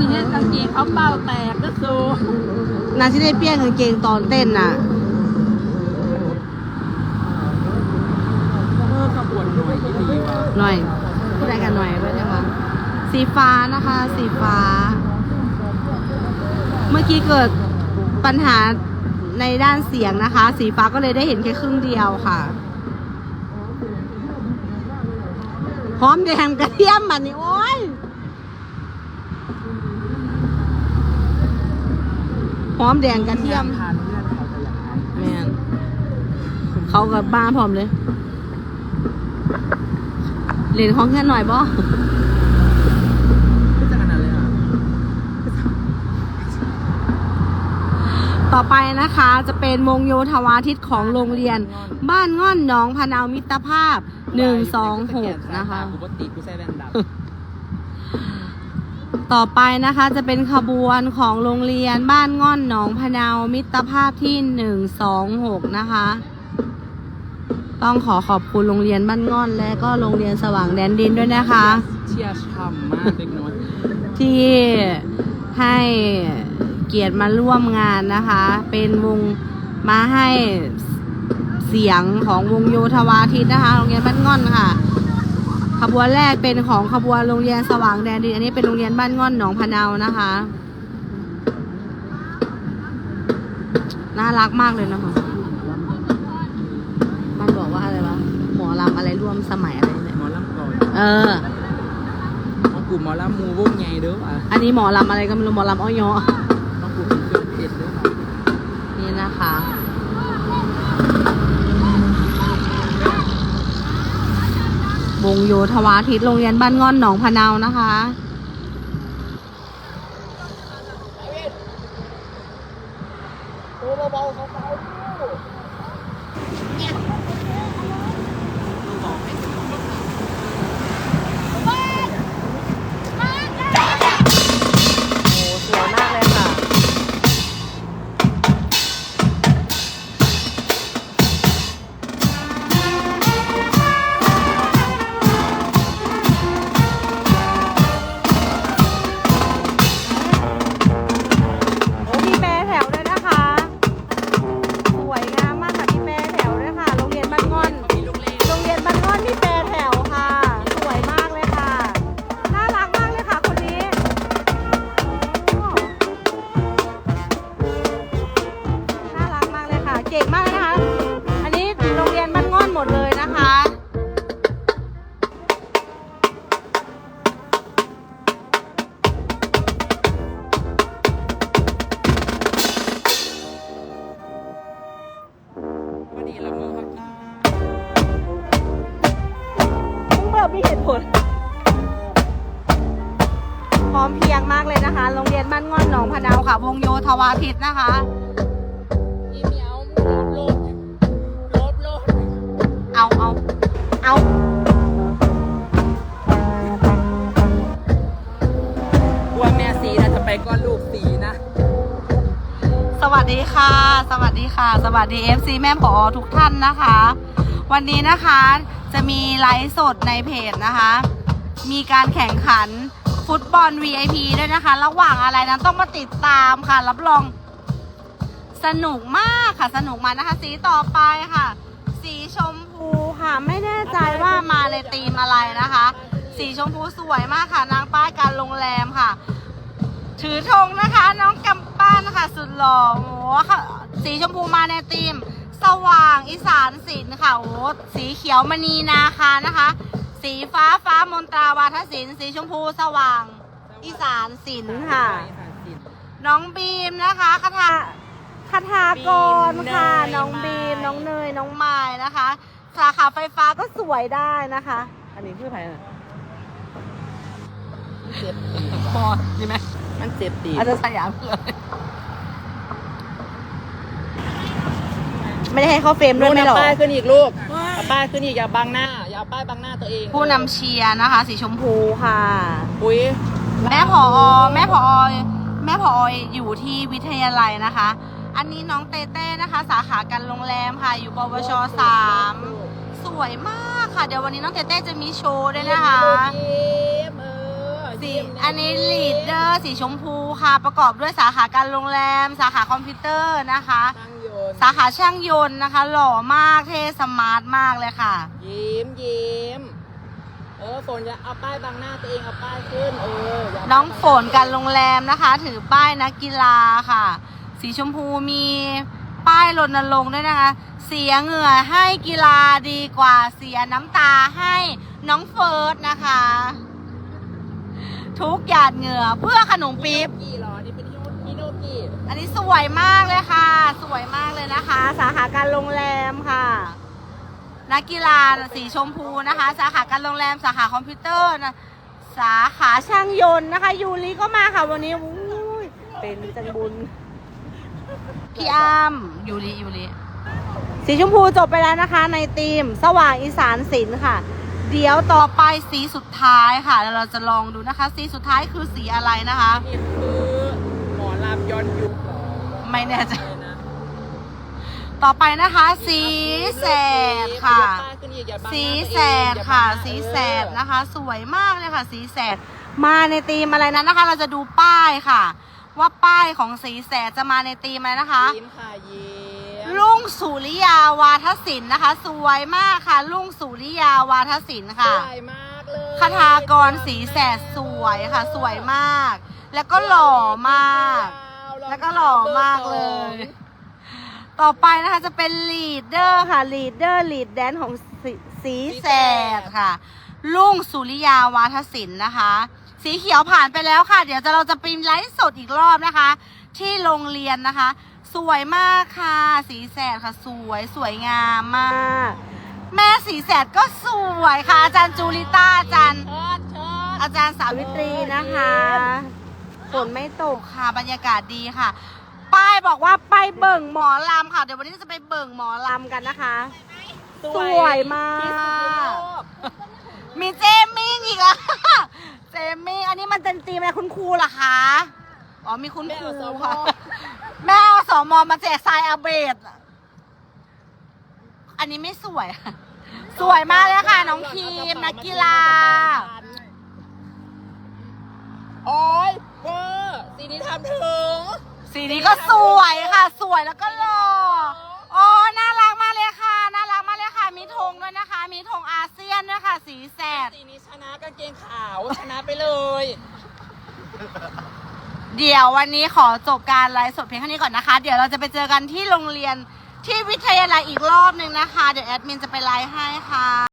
นี่เฮ็ดกางเกงเขาเป้าแตกก็สูนาที่ได้เปี้ยนกางเกงตอนเต้นน่ะเออขบวนหน่วยที่ดีว่ะหน่อยพูดอะไรกันหน่อยไว้ได้ไหมสีฟ้านะคะ สีฟ้า เมื่อกี้เกิดปัญหาในด้านเสียงนะคะ สีฟ้าก็เลยได้เห็นแค่ครึ่งเดียวค่ะหอมแดงกระเทียมบัดนี้โอ้ย อมแดงกระเทียมทานเพื่อนเขาจะอย่างไรแม่นเขากับบ้าพร้อมเลยเล่นของแค่หน่อยบ่ก็จะขนาดเลยอะต่อไปนะคะจะเป็นวงโยธวาทิตของโรงเรียน บ้านง่อนหนองพะนาวมิตรภาพ126นะคะกูปกติกูใส่แว่นดำ ต่อไปนะคะจะเป็นขบวนของโรงเรียนบ้านง่อนหนองพะนามิตรภาพที่126นะคะ ต้องขอขอบคุณโรงเรียนบ้านง่อนและก็โรงเรียนสว่างแดนดินด้วยนะคะ เชียร์ช่ำมากเด็กน้อยที่ให้เกียรติมาร่วมงานนะคะ เป็นวงมาให้เสียงของวงโยธวาทิตนะคะ โรงเรียนบ้านง่อนค่ะ ขบวนแรกเป็นของขบวนโรงเรียนสว่างแดนดินอันนี้เป็นโรงเรียนบ้านง่อนหนองพะเนานะคะน่ารักมากเลยนะคะมันบอกว่าอะไรวะหมอลำอะไรร่วมสมัยอะไรเนี่ยหมอลำก่อนเออของกูหมอลำมูวงไงเด้อว่ะอันนี้หมอลำอะไรก็ไม่รู้หมอลำอ้อยอของกูเป็นเครื่องเพชรเด้อว่ะนี่นะคะ วงโยธวาทิตโรงเรียนบ้านง่อนหนองพะเนานะคะ เบิกมีเหตุผลพร้อมเพรียงมากเลยนะคะ โรงเรียนบ้านง่อนหนองพะเนาค่ะ วงโยธวาทิตนะคะอีเหมียวมึงลบลบลบเอาเอาเอากลัวแม่สีนะจะไปก้อนลูกสีนะ สวัสดีค่ะ สวัสดีค่ะ สวัสดี FC แม่ผอทุกท่านนะคะ วันนี้นะคะ จะมีไลฟ์สดในเพจนะคะ มีการแข่งขันฟุตบอล VIP ด้วยนะคะ ระหว่างอะไรนั้นต้องมาติดตามค่ะ รับรอง สนุกมากค่ะ สนุกมากนะคะ สีต่อไปค่ะ สีชมพูค่ะไม่แน่ใจว่ามาในธีมอะไรนะคะ สีชมพูสวยมากค่ะ นางป้ายการโรงแรมค่ะ ถือธงนะคะ น้องกำปั้นนะคะสุดหล่อโอ้โหค่ะสีชมพูมาในธีม สว่างอีสานศิลป์ค่ะโอ้โหสีเขียวมณีนาคานะคะ สีฟ้าฟ้ามนตราวาทศิลป์สีชมพูสว่างอีสานศิลป์ค่ะ น้องบีมนะคะคาถาคาถากรค่ะบีมเนยน้องบีมไม้น้องเนยน้องไม้นะคะสาขาไฟฟ้าก็สวยได้นะคะ อันนี้คือใครน่ะเจ็บตีพอใช่ไหมมันเจ็บตีอาจจะสยามเลย ไม่ได้ให้เข้าเฟรมด้วยไม่หรอป้ายขึ้นอีกลูกเอาป้ายขึ้นอีกอย่าบังหน้า อย่าเอาป้ายบังหน้าตัวเองผู้นำเชียร์นะคะ สีชมพูค่ะ อุ้ยแม่ผอแม่ผอแม่ผออยู่ที่วิทยาลัยนะคะ อันนี้น้องเต้เต้นะคะ สาขาการโรงแรมค่ะ อยู่ปวชสามสวยมากค่ะ เดี๋ยววันนี้น้องเต้เต้จะมีโชว์ด้วยนะคะ ยิ้มเออสียิ้มนอันนี้ลีดเดอร์สีชมพูค่ะ ประกอบด้วยสาขาการโรงแรม สาขาคอมพิวเตอร์นะคะช่างย นต์สาขาช่างยนต์นะคะ หล่อมากเท่สมาร์ทมากเลยค่ะ ยิ้มยิ้มเออฝนจะเอาป้ายบังหน้าตัวเองเอาป้ายขึ้นเอออย่าน้องฝนการโรงแรมนะคะ ถือป้ายนักกีฬาค่ะ สีชมพูมีป้ายรณรงค์ด้วยนะคะ เสียเหงื่อให้กีฬาดีกว่าเสียน้ำตาให้น้องเฟิร์สนะคะ ทุกหยาดเหงื่อเพื่อขนมปี๊บ กี่หรอนี่เป็น กิอันนี้สวยมากเลยค่ะ สวยมากเลยนะคะ สาขาการโรงแรมค่ะนักกีฬาสีชมพูนะคะ สาขาการโรงแรม สาขาคอมพิวเตอร์นะสาขาช่างยนต์นะคะ ยูริก็มาค่ะวันนี้อุ้ยเป็นจังบุญ พี่อ้ามยูริยูริสีชมพูจบไปแล้วนะคะ ในทีมสว่างอีสานศิลป์ค่ะ เดี๋ยวต่อไปสีสุดท้ายค่ะแล้วเราจะลองดูนะคะ สีสุดท้ายคือสีอะไรนะคะคื ย้อนยุคเหรอไม่แน่ใจอะไรนะต่อไปนะคะ สีแสดค่ะยกป้ายขึ้นอีกอย่าบังหน้าสีตัวเองแสดค่ะอย่าบังหน้าสีแสดเออนะคะ สวยมากเลยค่ะ สีแสดมาในธีมอะไรนั้นนะคะ เราจะดูป้ายค่ะ ว่าป้ายของสีแสดจะมาในธีมอะไรนะคะยิ้มค่ะยิ้มลุงสุริยาวาทศิลป์นะคะ สวยมากค่ะ ลุงสุริยาวาทศิลป์ค่ะสวยมากเลยคาถากรสีแสดสวยค่ะ สวยมาก แล้วก็หล่อมาก แล้วก็หล่อมากเลย ต่อไปนะคะจะเป็นลีดเดอร์ค่ะลีดเดอร์ลีดแดนของสีสีแสดค่ะลุงสุริยาวาทศิลป์นะคะ สีเขียวผ่านไปแล้วค่ะ เดี๋ยวจะเราจะไปไลฟ์สดอีกรอบนะคะ ที่โรงเรียนนะคะ สวยมากค่ะ สีแสดค่ะ สวยสวยงามมาก แม่สีแสดก็สวยค่ะ อาจารย์จูลิต้าอาจารย์เชิดเชิดอาจารย์สาวิตรีนะคะ ฝนไม่ตกค่ะบรรยากาศดีค่ะ ป้ายบอกว่าไปเบิ่งหมอลำค่ะ เดี๋ยววันนี้จะไปเบิ่งหมอลำกันนะคะ สวยมากที่สุดในโลกมีเจมมิ่งอีกแล้วเจมมิ่งอันนี้มันเป็นตีมอะไรคุณครูเหรอคะ อ๋อมีคุณครูค่ะแม่เอาสมอมาแจกทรายอาเบดอันนี้ไม่สวยค่ะสวยมากเลยค่ะ น้องคีมนักกีฬา โอ้ยเวอร์สี นี้ทำถึง สีนี้ก็สวยค่ะ สวยแล้วก็หล่อโอ้น่ารักมากเลยค่ะ น่ารักมากเลยค่ะ มีธงด้วยนะคะ มีธงอาเซียนด้วยค่ะ สีแสด สีนี้ชนะกางเกงขาวชนะไปเลย เดี๋ยววันนี้ขอจบการไลฟ์สดเพียงเท่านี้ก่อนนะคะ เดี๋ยวเราจะไปเจอกันที่โรงเรียนที่วิทยาลัยอีกรอบหนึ่งนะคะ เดี๋ยวแอดมินจะไปไลฟ์ให้ค่ะ